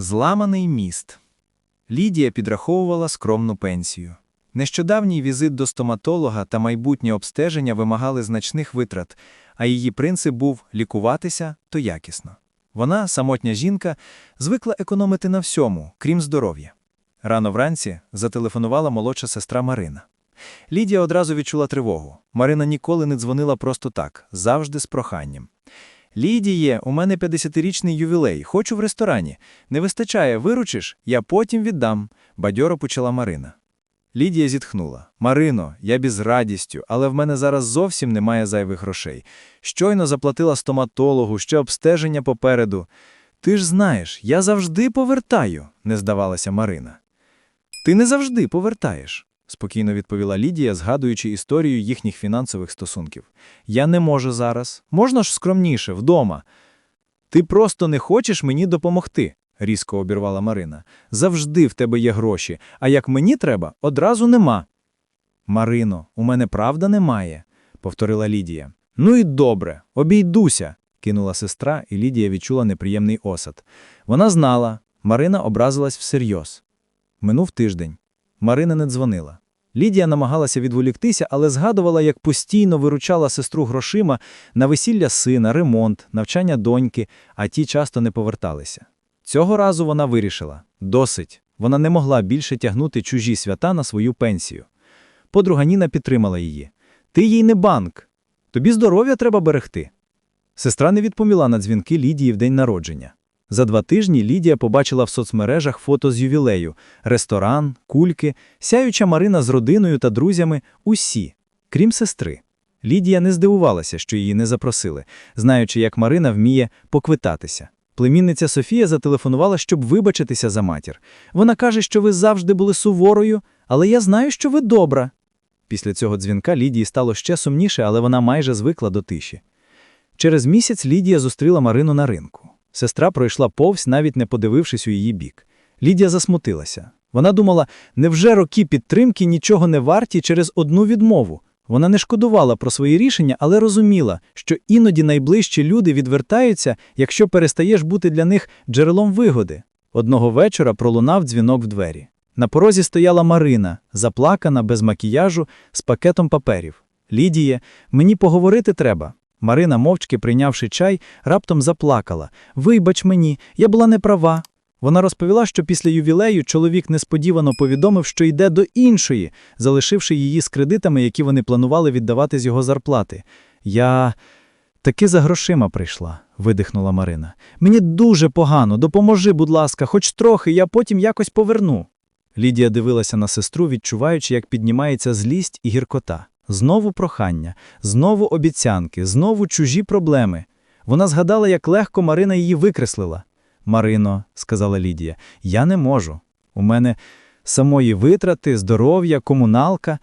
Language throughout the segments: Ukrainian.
Зламаний міст. Лідія підраховувала скромну пенсію. Нещодавній візит до стоматолога та майбутнє обстеження вимагали значних витрат, а її принцип був лікуватися то якісно. Вона, самотня жінка, звикла економити на всьому, крім здоров'я. Рано вранці зателефонувала молодша сестра Марина. Лідія одразу відчула тривогу. Марина ніколи не дзвонила просто так, завжди з проханням. Лідіє, у мене 50-річний ювілей, хочу в ресторані. Не вистачає, виручиш, я потім віддам, бадьоро почала Марина. Лідія зітхнула. Марино, я б із радістю, але в мене зараз зовсім немає зайвих грошей. Щойно заплатила стоматологу, ще обстеження попереду. Ти ж знаєш, я завжди повертаю, не здавалася Марина. Ти не завжди повертаєш, спокійно відповіла Лідія, згадуючи історію їхніх фінансових стосунків. Я не можу зараз. Можна ж скромніше, вдома. Ти просто не хочеш мені допомогти, різко обірвала Марина. Завжди в тебе є гроші, а як мені треба, одразу нема. Марино, у мене правда немає, повторила Лідія. Ну і добре, обійдуся, кинула сестра, і Лідія відчула неприємний осад. Вона знала, Марина образилась всерйоз. Минув тиждень. Марина не дзвонила. Лідія намагалася відволіктися, але згадувала, як постійно виручала сестру грошима на весілля сина, ремонт, навчання доньки, а ті часто не поверталися. Цього разу вона вирішила – досить. Вона не могла більше тягнути чужі свята на свою пенсію. Подруга Ніна підтримала її. «Ти їй не банк. Тобі здоров'я треба берегти». Сестра не відповіла на дзвінки Лідії в день народження. За два тижні Лідія побачила в соцмережах фото з ювілею, ресторан, кульки, сяюча Марина з родиною та друзями – усі, крім сестри. Лідія не здивувалася, що її не запросили, знаючи, як Марина вміє поквитатися. Племінниця Софія зателефонувала, щоб вибачитися за матір. Вона каже, що ви завжди були суворою, але я знаю, що ви добра. Після цього дзвінка Лідії стало ще сумніше, але вона майже звикла до тиші. Через місяць Лідія зустріла Марину на ринку. Сестра пройшла повз, навіть не подивившись у її бік. Лідія засмутилася. Вона думала, невже роки підтримки нічого не варті через одну відмову. Вона не шкодувала про свої рішення, але розуміла, що іноді найближчі люди відвертаються, якщо перестаєш бути для них джерелом вигоди. Одного вечора пролунав дзвінок в двері. На порозі стояла Марина, заплакана, без макіяжу, з пакетом паперів. Лідіє, мені поговорити треба. Марина, мовчки прийнявши чай, раптом заплакала. Вибач мені, я була не права. Вона розповіла, що після ювілею чоловік несподівано повідомив, що йде до іншої, залишивши її з кредитами, які вони планували віддавати з його зарплати. Я таки за грошима прийшла, видихнула Марина. Мені дуже погано, допоможи, будь ласка, хоч трохи, я потім якось поверну. Лідія дивилася на сестру, відчуваючи, як піднімається злість і гіркота. Знову прохання, знову обіцянки, знову чужі проблеми. Вона згадала, як легко Марина її викреслила. Марино, сказала Лідія, я не можу. У мене самої витрати, здоров'я, комуналка.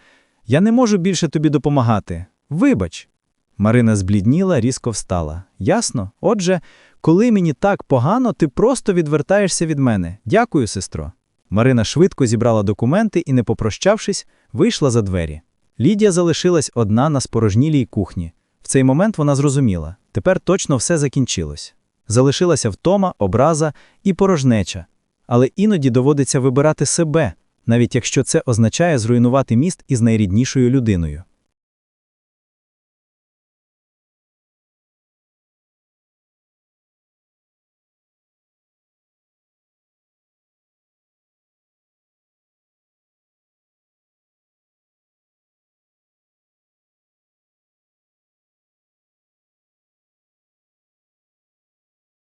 Я не можу більше тобі допомагати. Вибач. Марина зблідніла, різко встала. Ясно? Отже, коли мені так погано, ти просто відвертаєшся від мене. Дякую, сестро. Марина швидко зібрала документи і, не попрощавшись, вийшла за двері. Лідія залишилась одна на спорожнілій кухні. В цей момент вона зрозуміла тепер точно все закінчилось. Залишилася втома, образа і порожнеча. Але іноді доводиться вибирати себе, навіть якщо це означає зруйнувати міст із найріднішою людиною.